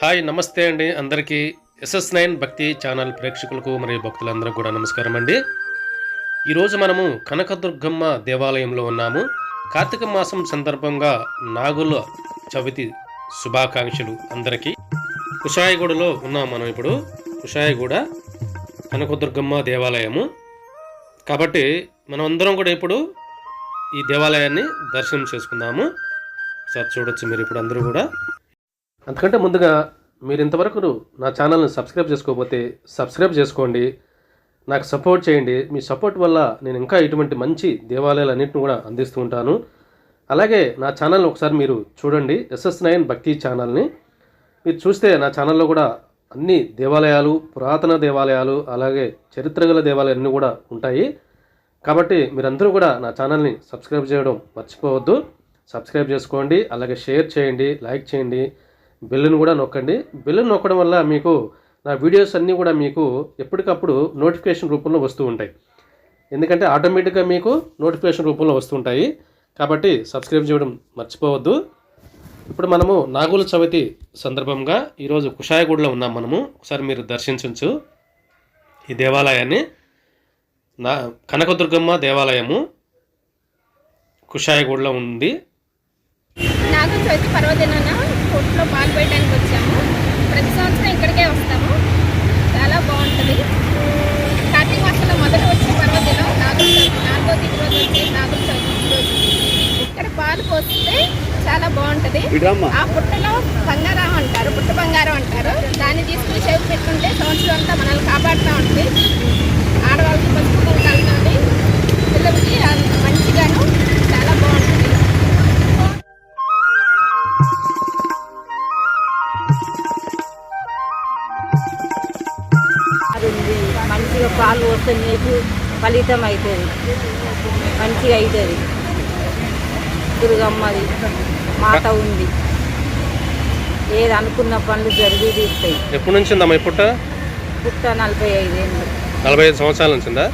Hi నమస్తే అండి అందరికీ. ఎస్ఎస్ నైన్ భక్తి ఛానల్ ప్రేక్షకులకు మరియు భక్తులందరూ కూడా నమస్కారం అండి. ఈరోజు మనము కనకదుర్గమ్మ దేవాలయంలో ఉన్నాము. కార్తీక మాసం సందర్భంగా నాగుల చవితి శుభాకాంక్షలు అందరికీ. కుషాయగూడలో ఉన్నాం మనం ఇప్పుడు. కుషాయగూడ కనకదుర్గమ్మ దేవాలయము. కాబట్టి మనం అందరం కూడా ఇప్పుడు ఈ దేవాలయాన్ని దర్శనం చేసుకుందాము. సార్ చూడొచ్చు మీరు ఇప్పుడు అందరూ కూడా. అంతకంటే ముందుగా మీరు ఇంతవరకు నా ఛానల్ని సబ్స్క్రైబ్ చేసుకోకపోతే సబ్స్క్రైబ్ చేసుకోండి. నాకు సపోర్ట్ చేయండి. మీ సపోర్ట్ వల్ల నేను ఇంకా ఇటువంటి మంచి దేవాలయాలన్నింటిని కూడా అందిస్తూ ఉంటాను. అలాగే నా ఛానల్ ఒకసారి మీరు చూడండి. ఎస్ఎస్ నైన్ భక్తి ఛానల్ని. మీరు చూస్తే నా ఛానల్లో కూడా అన్ని దేవాలయాలు పురాతన దేవాలయాలు అలాగే చరిత్ర గల దేవాలయాలు అన్నీ కూడా ఉంటాయి. కాబట్టి మీరందరూ కూడా నా ఛానల్ని సబ్స్క్రైబ్ చేయడం మర్చిపోవద్దు. సబ్స్క్రైబ్ చేసుకోండి. అలాగే షేర్ చేయండి. లైక్ చేయండి. బెల్లును కూడా నొక్కండి. బెల్లును నొక్కడం వల్ల మీకు నా వీడియోస్ అన్నీ కూడా మీకు ఎప్పటికప్పుడు నోటిఫికేషన్ రూపంలో వస్తూ ఉంటాయి. ఎందుకంటే ఆటోమేటిక్గా మీకు నోటిఫికేషన్ రూపంలో వస్తుంటాయి కాబట్టి సబ్స్క్రైబ్ చేయడం మర్చిపోవద్దు. ఇప్పుడు మనము నాగుల చవితి సందర్భంగా ఈరోజు కుషాయగూడలో ఉన్నాం మనము. ఒకసారి మీరు దర్శించవచ్చు ఈ దేవాలయాన్ని నా కనకదుర్గమ్మ దేవాలయము కుషాయగూడలో ఉంది. నాగుల చవితి పర్వదినాన కొట్లో పాలు పెట్టడానికి వచ్చాము. ప్రతి సంవత్సరం ఇక్కడికే వస్తాము. చాలా బాగుంటుంది. కార్తీక మాసంలో మొదట వచ్చే పర్వదినం నాగుల చవితి నాలుగో రోజు వచ్చే నాగుల చవితి రోజు. ఇక్కడ పాలు పోస్తే చాలా బాగుంటుంది. ఆ పుట్టలో బంగారం అంటారు పుట్ట బంగారం అంటారు. దాన్ని తీసుకుని చెవి పెట్టుకుంటే సంవత్సరం అంతా మనల్ని కాపాడుతూ ఉంటుంది. మంచిగా పాలు వస్తే నీకు ఫలితం అవుతుంది. మంచిగా అవుతుంది. దుర్గమ్మది మాత ఉంది. ఏది అనుకున్న పనులు జరిగి తీస్తాయి ఎప్పటి నుంచి ఉందమ్మా పుట్ట? పుట్ట నలభై ఐదేళ్ళు నలభై ఐదు సంవత్సరాల నుంచి ఉందా?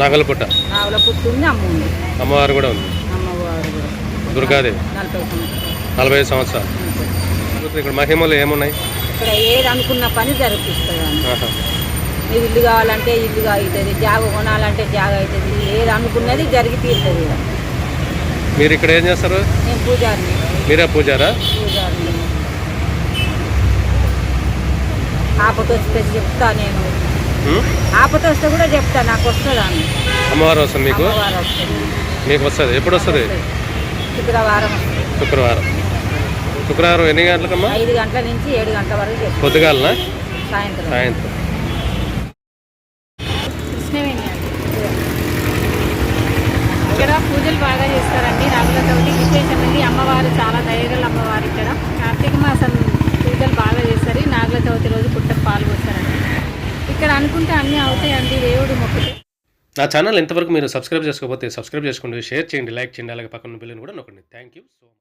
నాగల పుట్ట. నావల పుట్టు ఉంది అమ్మ ఉంది. అమ్మవారు కూడా ఉంది. అమ్మవారు కూడా దుర్గాదేవి. నలభై సంవత్సరాలు. నలభై ఐదు సంవత్సరాలు. ఇక్కడ మహిమలు ఏమున్నాయి? ఇక్కడ ఏది అనుకున్న పని జరిపిస్తుంది ఆహా. నీకు ఇల్లు కావాలంటే ఇల్లు అవుతుంది జాగ కొనాలంటే జాగ అవుతుంది ఏది అనుకున్నది జరిగి తీరుతుంది. మీరు ఇక్కడ ఏం చేస్తారు? నేను పూజారిని. మీరే పూజారా? పూజారిని. ఆపత వస్తే చెప్తా నేను? ఆపత వస్తే కూడా చెప్తా నాకు వస్తుందా అమ్మవారు వస్తుంది మీకు? మీకు వస్తుంది. ఎప్పుడు వస్తుంది? శుక్రవారం. శుక్రవారం. శుక్రవారం ఎన్ని గంటలకమ్మా? ఐదు గంటల నుంచి ఏడు గంటల వరకు పొద్దుగాలనా? సాయంత్రం. సాయంత్రం కృష్ణవేణి అండి ఇక్కడ పూజలు బాగా చేస్తారండి. నాగుల చవితి విశేషమండి అమ్మవారు చాలా దయగల అమ్మవారు ఇక్కడ. కార్తీక మాసం పూజలు బాగా చేస్తారు. నాగుల చవితి రోజు పుట్టకు పాలు ఇక్కడ అనుకుంటే అన్నీ అవుతాయండి. దేవుడు మొక్కలు నా ఛానల్ ఎంతవరకు మీరు సబ్స్క్రైబ్ చేసుకోకపోతే సబ్స్క్రైబ్ చేసుకోండి. షేర్ చేయండి. లైక్ చేయండి. అలాగే పక్కన బిల్లుని కూడా నొక్కండి. Thank you so much